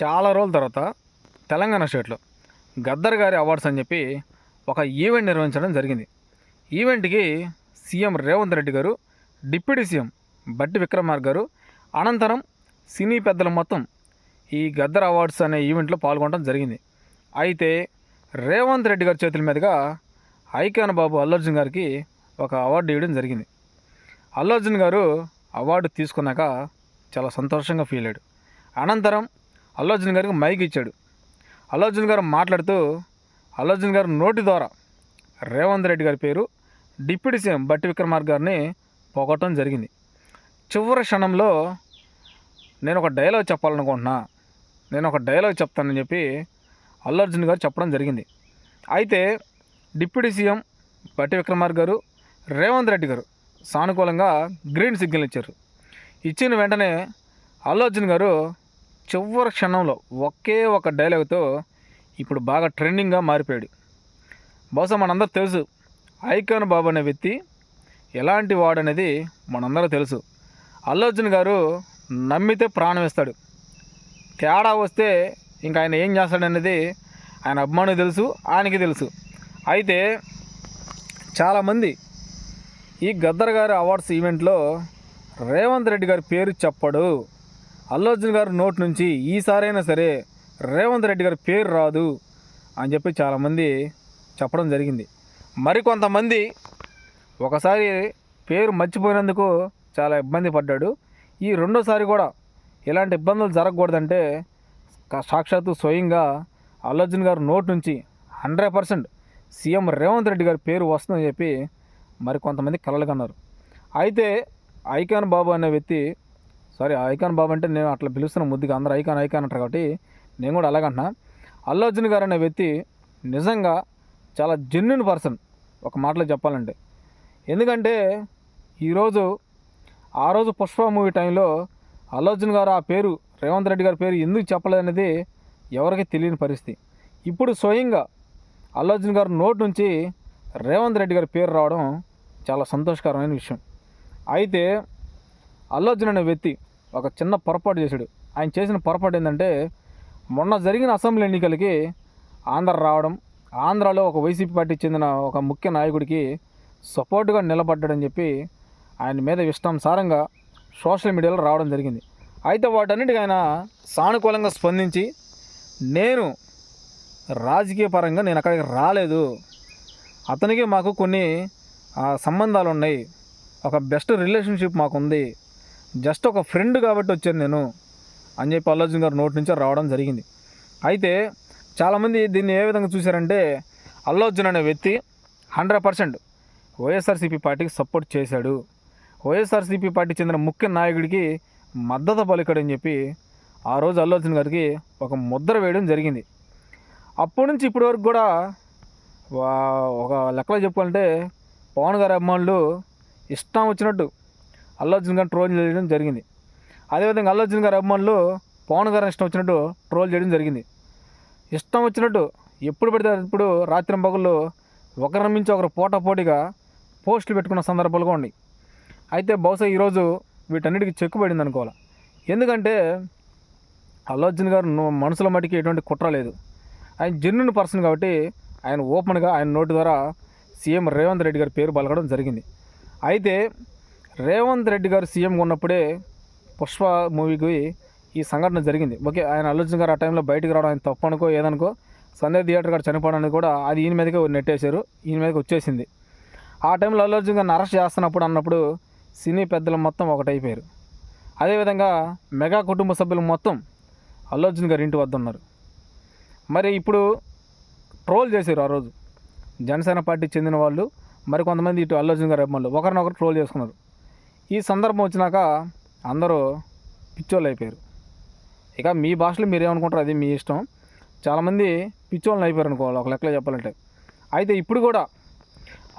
చాలా రోజుల తర్వాత తెలంగాణ స్టేట్లో గద్దర్ గారి అవార్డ్స్ అని చెప్పి ఒక ఈవెంట్ నిర్వహించడం జరిగింది. ఈవెంట్కి సీఎం రేవంత్ రెడ్డి గారు డిప్యూటీ సీఎం బట్టి విక్రమార్క గారు అనంతరం సినీ పెద్దలు మొత్తం ఈ గద్దర్ అవార్డ్స్ అనే ఈవెంట్లో పాల్గొనడం జరిగింది. అయితే రేవంత్ రెడ్డి గారి చేతుల మీదుగా ఐకాన్ బాబు అల్లర్జున్ గారికి ఒక అవార్డు ఇవ్వడం జరిగింది. అల్లు అర్జున్ గారు అవార్డు తీసుకున్నాక చాలా సంతోషంగా ఫీల్ అయ్యాడు. అనంతరం అల్లు గారికి మైక్ ఇచ్చాడు. అల్లు గారు మాట్లాడుతూ అల్లు గారు నోటి ద్వారా రేవంత్ రెడ్డి గారి పేరు డిప్యూటీ సీఎం బట్టి విక్రమార్క గారిని పొగటం జరిగింది. చివరి క్షణంలో నేను ఒక డైలాగ్ చెప్పాలనుకుంటున్నా నేను ఒక డైలాగ్ చెప్తానని చెప్పి అల్లు అర్జున్ గారు చెప్పడం జరిగింది. అయితే డిప్యూటీ సీఎం బట్టి విక్రమార్క గారు రేవంత్ రెడ్డి గారు సానుకూలంగా గ్రీన్ సిగ్నల్ ఇచ్చారు. ఇచ్చిన వెంటనే అల్లర్జున్ గారు చివరి క్షణంలో ఒకే ఒక డైలాగ్తో ఇప్పుడు బాగా ట్రెండింగ్గా మారిపోయాడు. బహుశా మనందరూ తెలుసు ఐకాన్ బాబు అనే వ్యక్తి ఎలాంటి వాడు అనేది మనందరూ తెలుసు. అల్లు అర్జున్ గారు నమ్మితే ప్రాణం ఇస్తాడు తేడా వస్తే ఇంకా ఆయన ఏం చేస్తాడనేది ఆయన అభిమానికి తెలుసు ఆయనకి తెలుసు. అయితే చాలామంది ఈ గద్దర్ గారి అవార్డ్స్ ఈవెంట్లో రేవంత్ రెడ్డి గారి పేరు చెప్పడు. అర్జున్ గారు నోటి నుంచి ఈసారైనా సరే రేవంత్ రెడ్డి గారి పేరు రాదు అని చెప్పి చాలామంది చెప్పడం జరిగింది. మరికొంతమంది ఒకసారి పేరు మర్చిపోయినందుకు చాలా ఇబ్బంది పడ్డాడు. ఈ రెండోసారి కూడా ఇలాంటి ఇబ్బందులు జరగకూడదంటే సాక్షాత్తు స్వయంగా అల్లు అర్జున్ గారు నోటి నుంచి hundred percent CM Revanth Reddy గారి పేరు వస్తుందని చెప్పి మరి కొంతమంది కలలు కన్నారు అయితే ఐకాన్ బాబు అనే వ్యక్తి సారీ ఐకాన్ బాబు అంటే నేను అట్లా పిలుస్తున్న ముద్దుగా అందరూ ఐకాన్ ఐకాన్ అంటారు కాబట్టి నేను కూడా అలాగంటున్నా అల్లు అర్జున్ గారు అనే వ్యక్తి నిజంగా చాలా జెన్యున్ పర్సన్ ఒక మాటలో చెప్పాలంటే. ఎందుకంటే ఈరోజు ఆ రోజు పుష్ప మూవీ టైంలో అల్లర్జున్ గారు ఆ పేరు రేవంత్ రెడ్డి గారి పేరు ఎందుకు చెప్పలేదనేది ఎవరికి తెలియని పరిస్థితి. ఇప్పుడు స్వయంగా అల్లర్జున్ గారు నోటి నుంచి రేవంత్ రెడ్డి గారి పేరు రావడం చాలా సంతోషకరమైన విషయం. అయితే అల్లర్జున్ అనే వ్యక్తి ఒక చిన్న పొరపాటు చేశాడు. ఆయన చేసిన పొరపాటు ఏంటంటే మొన్న జరిగిన అసెంబ్లీ ఎన్నికలకి ఆంధ్ర రావడం ఆంధ్రాలో ఒక వైసీపీ పార్టీకి చెందిన ఒక ముఖ్య నాయకుడికి సపోర్టుగా నిలబడ్డాడని చెప్పి ఆయన మీద ఇష్టానుసారంగా సోషల్ మీడియాలో రావడం జరిగింది. అయితే వాటన్నిటికీ ఆయన సానుకూలంగా స్పందించి నేను రాజకీయ పరంగా నేను అక్కడికి రాలేదు. అతనికి మాకు కొన్ని సంబంధాలు ఉన్నాయి. ఒక బెస్ట్ రిలేషన్షిప్ మాకు ఉంది జస్ట్ ఒక ఫ్రెండ్ కాబట్టి వచ్చాను నేను అని చెప్పి అల్లర్జున్ గారు నోటి నుంచి రావడం జరిగింది. అయితే చాలామంది దీన్ని ఏ విధంగా చూశారంటే అల్లు అర్జున్ అనే వ్యక్తి హండ్రెడ్ పర్సెంట్ వైఎస్ఆర్సీపీ పార్టీకి సపోర్ట్ చేశాడు. వైఎస్ఆర్సీపీ పార్టీ చెందిన ముఖ్య నాయకుడికి మద్దతు పలికాడని చెప్పి ఆ రోజు అల్లు అర్జున్ గారికి ఒక ముద్ర వేయడం జరిగింది. అప్పటి నుంచి ఇప్పటి వరకు కూడా ఒక లెక్కలో చెప్పుకోవాలంటే పవన్ గారి అభిమానులు ఇష్టం వచ్చినట్టు అర్జున్ గారిని ట్రోల్ చేయడం జరిగింది. అదేవిధంగా అల్లు అర్జున్ గారి అభిమానులు పవన్ గారు ఇష్టం వచ్చినట్టు ట్రోల్ చేయడం జరిగింది. ఇష్టం వచ్చినట్టు ఎప్పుడు పెడితే ఇప్పుడు రాత్రి పగుళ్ళు ఒకరి మించి ఒకరు పోటాపోటీగా పోస్టులు పెట్టుకున్న సందర్భాలు కూడా ఉన్నాయి. అయితే బహుశా ఈరోజు వీటన్నిటికీ చెక్కు పడింది అనుకోవాలి. ఎందుకంటే అల్లు అర్జున్ గారు మనసుల మనసులో మటుకి ఎటువంటి కుట్ర లేదు. ఆయన జెన్యున్ పర్సన్ కాబట్టి ఆయన ఓపెన్గా ఆయన నోటి ద్వారా సీఎం రేవంత్ రెడ్డి గారి పేరు పలకడం జరిగింది. అయితే రేవంత్ రెడ్డి గారు సీఎంగా ఉన్నప్పుడే పుష్ప మూవీకి ఈ సంఘటన జరిగింది. ఓకే ఆయన అల్లర్జున్ గారు ఆ టైంలో బయటకు రావడం ఆయన తప్పు అనుకో ఏదనుకో సందే థియేటర్ గారు చనిపోవడానికి కూడా అది ఈయన మీదకే నెట్టేశారు ఈయన మీదకి వచ్చేసింది. ఆ టైంలో అల్లుర్జున్ గారిని అరెస్ట్ చేస్తున్నప్పుడు అన్నప్పుడు సినీ పెద్దలు మొత్తం ఒకటైపోయారు. అదేవిధంగా మెగా కుటుంబ సభ్యులు మొత్తం అల్లుర్జున్ గారి ఇంటి వద్ద ఉన్నారు. మరి ఇప్పుడు ట్రోల్ చేశారు ఆ రోజు. జనసేన పార్టీకి చెందిన వాళ్ళు మరి కొంతమంది ఇటు అల్లర్జున్ గారి అభిమానులు ఒకరినొకరు ట్రోల్ చేసుకున్నారు. ఈ సందర్భం వచ్చినాక అందరూ పిచ్చోళ్ళు అయిపోయారు. ఇక మీ భాషలో మీరు ఏమనుకుంటారు అది మీ ఇష్టం. చాలామంది పిచ్చోళ్ళని అయిపోయారు అనుకోవాలి ఒక లెక్కలో చెప్పాలంటే. అయితే ఇప్పుడు కూడా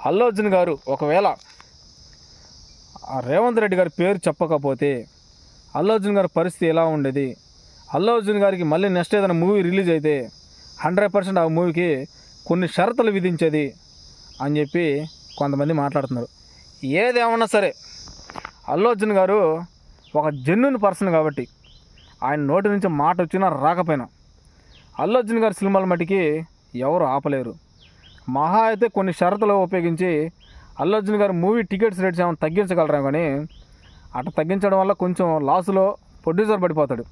అల్లు అర్జున్ గారు ఒకవేళ రేవంత్ రెడ్డి గారి పేరు చెప్పకపోతే అల్లు అర్జున్ గారి పరిస్థితి ఎలా ఉండేది? అల్లు అర్జున్ గారికి మళ్ళీ నెక్స్ట్ ఏదైనా మూవీ రిలీజ్ అయితే హండ్రెడ్ పర్సెంట్ ఆ మూవీకి కొన్ని షరతులు విధించేది అని చెప్పి కొంతమంది మాట్లాడుతున్నారు. ఏదేమన్నా సరే అల్లు అర్జున్ గారు ఒక జెన్యున్ పర్సన్ కాబట్టి ఆయన నోటి నుంచి మాట వచ్చినా రాకపోయినా. అల్లోచన్ గారి సినిమాల మటుకి ఎవరు ఆపలేరు. మహా అయితే కొన్ని షరతులు ఉపయోగించి Allu Arjun movie tickets rates ఏమైనా తగ్గించగలరా కానీ అటు తగ్గించడం వల్ల కొంచెం లాస్లో ప్రొడ్యూసర్ పడిపోతాడు.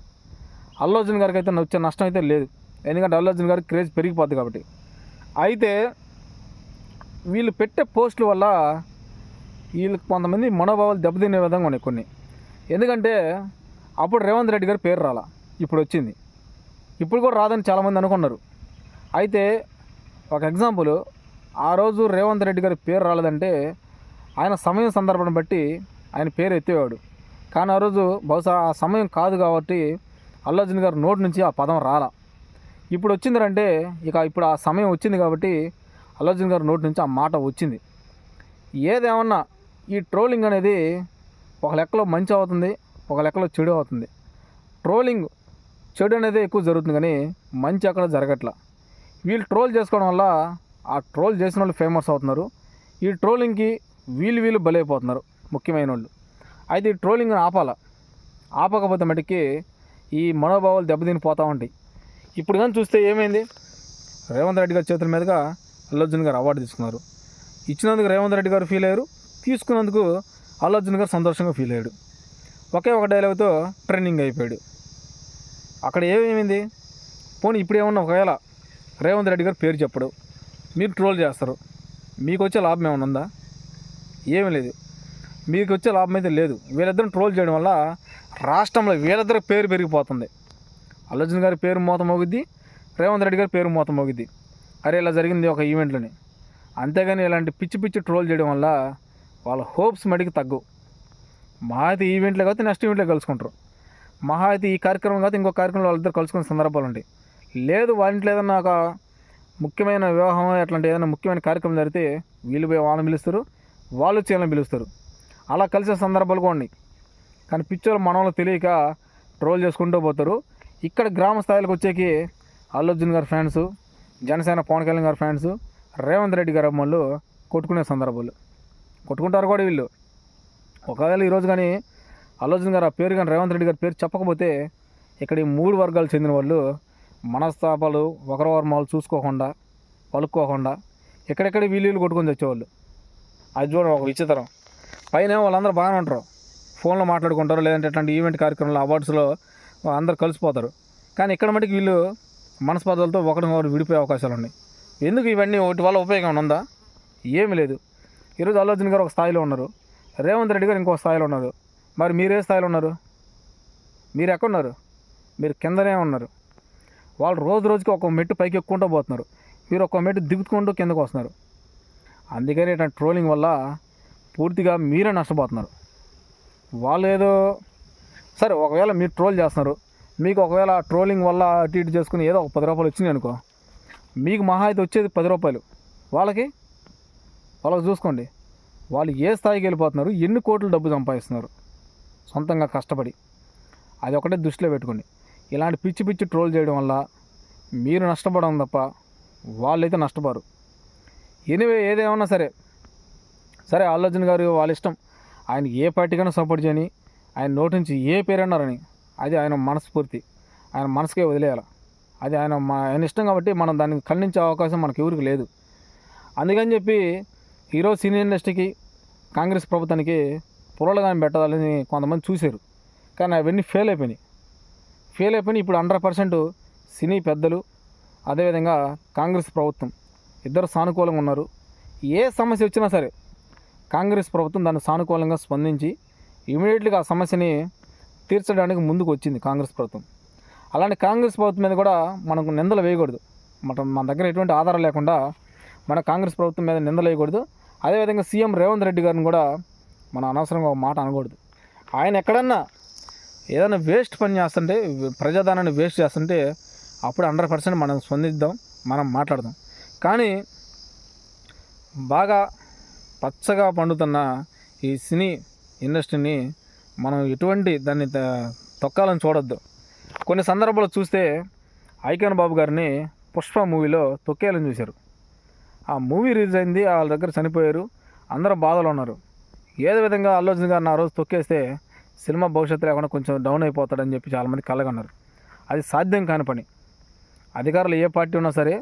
అల్లోర్జున్ గారికి అయితే వచ్చే నష్టం అయితే లేదు. ఎందుకంటే అల్లుర్జున్ గారికి క్రేజ్ పెరిగిపోద్ది కాబట్టి. అయితే వీళ్ళు పెట్టే పోస్టుల వల్ల వీళ్ళకి కొంతమంది మనోభావాలు దెబ్బతినే విధంగా ఉన్నాయి కొన్ని. ఎందుకంటే అప్పుడు రేవంత్ రెడ్డి గారి పేరు రాలా. ఇప్పుడు వచ్చింది. ఇప్పుడు కూడా రాదని చాలామంది అనుకున్నారు. అయితే ఒక ఎగ్జాంపుల్ ఆ రోజు రేవంత్ రెడ్డి గారి పేరు రాలేదంటే ఆయన సమయం సందర్భం బట్టి ఆయన పేరు ఎత్తేవాడు. కానీ ఆ రోజు బహుశా ఆ సమయం కాదు కాబట్టి అల్లు గారు గారి నోటి నుంచి ఆ పదం రాలా. ఇప్పుడు వచ్చిందంటే ఇక ఇప్పుడు ఆ సమయం వచ్చింది కాబట్టి అల్లు గారు గారి నోటి నుంచి ఆ మాట వచ్చింది. ఏదేమన్నా ఈ ట్రోలింగ్ అనేది ఒక లెక్కలో మంచి అవుతుంది ఒక లెక్కలో చెడు అవుతుంది. ట్రోలింగ్ చెడు అనేది ఎక్కువ జరుగుతుంది కానీ మంచి అక్కడ జరగట్లా. వీళ్ళు ట్రోల్ చేసుకోవడం వల్ల ఆ ట్రోల్ చేసిన వాళ్ళు ఫేమస్ అవుతున్నారు. ఈ ట్రోలింగ్కి వీళ్ళు వీళ్ళు బలైపోతున్నారు ముఖ్యమైన వాళ్ళు అయితే ఈ ట్రోలింగ్ని ఆపాల? ఆపకపోతే మటుకి ఈ మనోభావాలు దెబ్బతిని పోతూ ఉంటాయి. ఇప్పుడు కానీ చూస్తే ఏమైంది? రేవంత్ రెడ్డి గారి చేతుల మీదుగా అల్లు అర్జున్ గారు అవార్డు తీసుకున్నారు. ఇచ్చినందుకు రేవంత్ రెడ్డి గారు ఫీల్ అయ్యారు. తీసుకున్నందుకు అల్లు అర్జున్ గారు సంతోషంగా ఫీల్ అయ్యాడు. ఒకే ఒక డైలాగ్తో ట్రైనింగ్ అయిపోయాడు. అక్కడ ఏమేమైంది? పోనీ ఇప్పుడు ఏమన్నా ఒకవేళ రేవంత్ రెడ్డి గారు పేరు చెప్పడు. మీరు ట్రోల్ చేస్తారు. మీకు వచ్చే లాభం ఏమైనా ఉందా? ఏమీ లేదు. మీకు వచ్చే లాభం అయితే లేదు. వీళ్ళిద్దరిని ట్రోల్ చేయడం వల్ల రాష్ట్రంలో వీళ్ళిద్దరి పేరు పెరిగిపోతుంది. అల్లర్జున్ గారి పేరు మూత మోగుద్ది రేవంత్ రెడ్డి గారి పేరు మూత మోగుద్ది. అరే ఇలా జరిగింది ఒక ఈవెంట్లోని. అంతేగాని ఇలాంటి పిచ్చి పిచ్చి ట్రోల్ చేయడం వల్ల వాళ్ళ హోప్స్ మడికి తగ్గవు. మహా అయితే ఈవెంట్లో కాబట్టి నెక్స్ట్ ఈవెంట్లో కలుసుకుంటారు. మహా అయితే ఈ కార్యక్రమం కాబట్టి ఇంకో కార్యక్రమం వాళ్ళిద్దరు కలుసుకునే సందర్భాలు ఉంటాయి. లేదు వాళ్ళ ఇంట్లో ఏదన్నా ఒక ముఖ్యమైన వివాహం అట్లాంటి ఏదైనా ముఖ్యమైన కార్యక్రమం జరిగితే వీళ్ళు పోయి వాళ్ళని పిలుస్తారు వాళ్ళు వచ్చి పిలుస్తారు. అలా కలిసే సందర్భాలు కూడా ఉన్నాయి. కానీ పిచ్చోళ్ళు మనలో తెలియక ట్రోల్ చేసుకుంటూ పోతారు. ఇక్కడ గ్రామ స్థాయిలకు వచ్చేకి అల్లు అర్జున్ గారి ఫ్యాన్స్ జనసేన పవన్ కళ్యాణ్ గారి ఫ్యాన్స్ రేవంత్ రెడ్డి గారు అమ్మలు కొట్టుకునే సందర్భాలు. కొట్టుకుంటారు కూడా వీళ్ళు. ఒకవేళ ఈరోజు కానీ ఆలోచన గారు ఆ పేరు కానీ రేవంత్ రెడ్డి గారి పేరు చెప్పకపోతే ఇక్కడ ఈ మూడు వర్గాలు చెందిన వాళ్ళు మనస్తాపాలు ఒకరి వర్మాలు చూసుకోకుండా పలుక్కోకుండా ఎక్కడెక్కడ వీళ్ళు కొట్టుకొని వచ్చేవాళ్ళు అది చూడడం ఒక విచిత్రం. పైన వాళ్ళందరూ బాగానే ఉంటారు. ఫోన్లో మాట్లాడుకుంటారు లేదంటే ఇట్లాంటి ఈవెంట్ కార్యక్రమాలు అవార్డ్స్లో అందరు కలిసిపోతారు. కానీ ఇక్కడ మటుకు వీళ్ళు మనస్పర్ధలతో ఒకరినొకరు విడిపోయే అవకాశాలు ఉన్నాయి. ఎందుకు ఇవన్నీ ఒకటి వల్ల ఉపయోగం ఉందా? ఏమీ లేదు. ఈరోజు అల్లు గారు ఒక స్థాయిలో ఉన్నారు. రేవంత్ రెడ్డి గారు ఇంకో స్థాయిలో ఉన్నారు. మరి మీరే స్థాయిలో ఉన్నారు? మీరు ఎక్కడున్నారు మీరు కిందనే ఉన్నారు. వాళ్ళు రోజు రోజుకి ఒక మెట్టు పైకి ఎక్కుంటూ పోతున్నారు. మీరు ఒక మెట్టు దిగుతుకుంటూ కిందకు వస్తున్నారు. అందుకని ఇటువంటి ట్రోలింగ్ వల్ల పూర్తిగా మీరే నష్టపోతున్నారు. వాళ్ళు ఏదో సరే ఒకవేళ మీరు ట్రోల్ చేస్తున్నారు. మీకు ఒకవేళ ట్రోలింగ్ వల్ల అటు ఇటు చేసుకుని ఏదో ఒక పది రూపాయలు వచ్చినాయి అనుకో మీకు మహా అయితే వచ్చేది పది రూపాయలు. వాళ్ళకి వాళ్ళకి చూసుకోండి. వాళ్ళు ఏ స్థాయికి వెళ్ళిపోతున్నారు ఎన్ని కోట్లు డబ్బు సంపాదిస్తున్నారు. సొంతంగా కష్టపడి. అది ఒకటే దృష్టిలో పెట్టుకోండి. ఇలాంటి పిచ్చి పిచ్చి ట్రోల్ చేయడం వల్ల మీరు నష్టపడడం తప్ప వాళ్ళైతే నష్టపోరు. ఎనివే ఏదేమన్నా సరే. సరే అల్లు అర్జున్ గారు వాళ్ళ ఇష్టం. ఆయన ఏ పార్టీకైనా సపోర్ట్ చేయని ఆయన నోటి నుంచి ఏ పేరన్నారని అది ఆయన మనస్ఫూర్తి. ఆయన మనసుకే వదిలేయాలి. అది ఆయన మా ఆయన ఇష్టం కాబట్టి మనం దాన్ని ఖండించే అవకాశం మనకి ఎవరికి లేదు. అందుకని చెప్పి ఈరోజు సినీ ఇండస్ట్రీకి కాంగ్రెస్ ప్రభుత్వానికి పురలుగాని పెట్టాలని కొంతమంది చూశారు. కానీ అవన్నీ ఫెయిల్ అయిపోయినాయి. ఫెయిల్ అయిపోయినాయి. ఇప్పుడు హండ్రెడ్ పర్సెంట్ సినీ పెద్దలు అదేవిధంగా కాంగ్రెస్ ప్రభుత్వం. ఇద్దరు సానుకూలంగా ఉన్నారు. ఏ సమస్య వచ్చినా సరే కాంగ్రెస్ ప్రభుత్వం దాన్ని సానుకూలంగా స్పందించి ఇమీడియట్లీగా ఆ సమస్యని తీర్చడానికి ముందుకు వచ్చింది కాంగ్రెస్ ప్రభుత్వం. అలాంటి కాంగ్రెస్ ప్రభుత్వం మీద కూడా మనకు నిందలు వేయకూడదు. మన మన దగ్గర ఎటువంటి ఆధారం లేకుండా మన కాంగ్రెస్ ప్రభుత్వం మీద నిందలు వేయకూడదు. అదేవిధంగా సీఎం రేవంత్ రెడ్డి గారిని కూడా మనం అనవసరంగా ఒక మాట అనకూడదు. ఆయన ఎక్కడన్నా ఏదైనా వేస్ట్ పని చేస్తుంటే ప్రజాధనాన్ని వేస్ట్ చేస్తుంటే అప్పుడు హండ్రెడ్ పర్సెంట్ మనం స్పందిద్దాం మనం మాట్లాడదాం. కానీ బాగా పచ్చగా పండుతున్న ఈ సినీ ఇండస్ట్రీని మనం ఎటువంటి దాన్ని త- తొక్కాలని చూడొద్దు. కొన్ని సందర్భాలు చూస్తే ఐకాన్ బాబు గారిని పుష్ప మూవీలో తొక్కేయాలని చూశారు. ఆ మూవీ రిలీజ్ అయింది వాళ్ళ దగ్గర చనిపోయారు అందరూ బాధలో ఉన్నారు. ఏదో విధంగా అల్లు అర్జున్ గారిని ఆ రోజు తొక్కేస్తే సినిమా భవిష్యత్తు లేకుండా కొంచెం డౌన్ అయిపోతాడని చెప్పి చాలామంది కలగన్నారు. అది సాధ్యం కాని పని. అధికారులు ఏ పార్టీ ఉన్నా సరే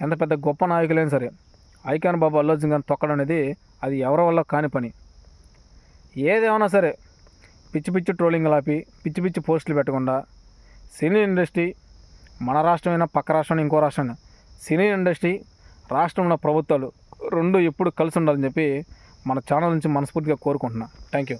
ఎంత పెద్ద గొప్ప నాయకులైనా సరే ఐకాన్ బాబు అల్లు అర్జున్ గారిని తొక్కడం అనేది అది ఎవరి వల్ల కాని పని. ఏదేమన్నా సరే పిచ్చి పిచ్చి ట్రోలింగ్ ఆపి పిచ్చి పిచ్చి పోస్టులు పెట్టకుండా సినీ ఇండస్ట్రీ మన రాష్ట్రమైనా పక్క రాష్ట్రం ఇంకో రాష్ట్రం సినీ ఇండస్ట్రీ రాష్ట్రంలో ప్రభుత్వాలు రెండు ఎప్పుడు కలిసి ఉండాలని చెప్పి మన ఛానల్ నుంచి మనస్ఫూర్తిగా కోరుకుంటున్నా. Thank you